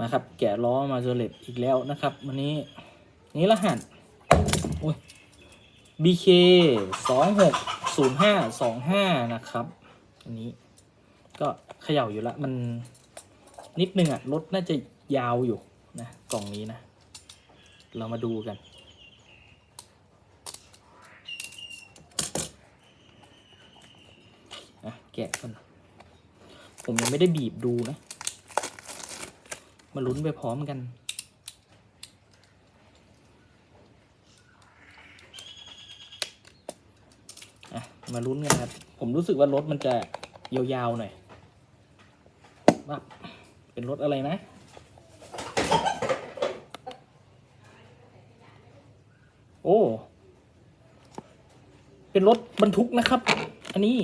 มาครับ แกะล้อมาเจอเลตอีกแล้วนะครับ วันนี้ นี่รหัสโอ้ย BK สองหกศูนย์ห้าสองห้านะครับ อันนี้ ก็เขย่าอยู่ละ มันนิดนึงอะรถน่าจะยาวอยู่นะ กล่องนี้นะ เรามาดูกันอะแกะก่อนผมยังไม่ได้บีบดูนะ มาลุ้นไปพร้อมกัน มาลุ้นกันครับ ผมรู้สึกว่ารถมันจะยาวๆหน่อยว่าเป็นรถอะไรนะ โอ้ เป็นรถบรรทุกนะครับ อันนี้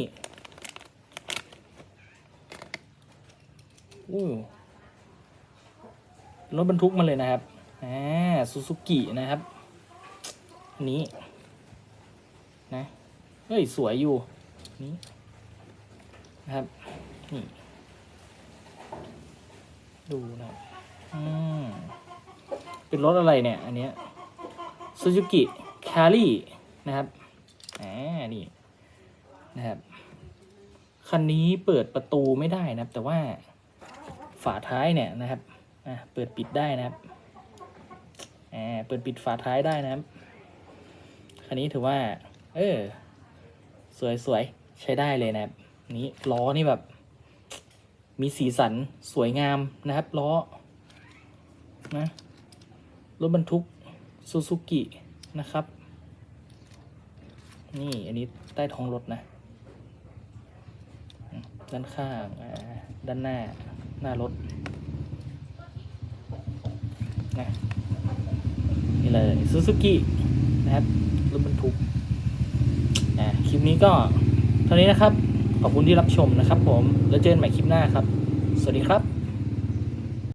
โอ้ รถบรรทุกมาเลยนะครับอ่าซูซูกินะครับอันนี้นะเฮ้ยสวยอยู่นี่นะครับนี่ดูนะอืมเป็นรถอะไรเนี่ย อันเนี้ยซูซูกิแครี่นะครับอ่านี่นะครับคันนี้เปิดประตูไม่ได้นะครับ แต่ว่าฝาท้ายเนี่ยนะครับ อ่าเปิดปิดได้นะครับอ่าเปิดปิดฝาท้ายได้นะครับ คันนี้ถือว่า เออ สวยๆ ใช้ได้เลยนะครับ นี้ล้อนี่แบบ มีสีสันสวยงามนะครับล้อนะรถบรรทุกซูซูกินะครับ นี่อันนี้ใต้ท้องรถนะ ด้านข้างด้านหน้าหน้ารถ นะนี่เลยซูซูกินะครับรถบรรทุกนะคลิปนี้ก็เท่านี้นะครับ ขอบคุณที่รับชมนะครับผม แล้วเจอกันใหม่คลิปหน้าครับ สวัสดีครับ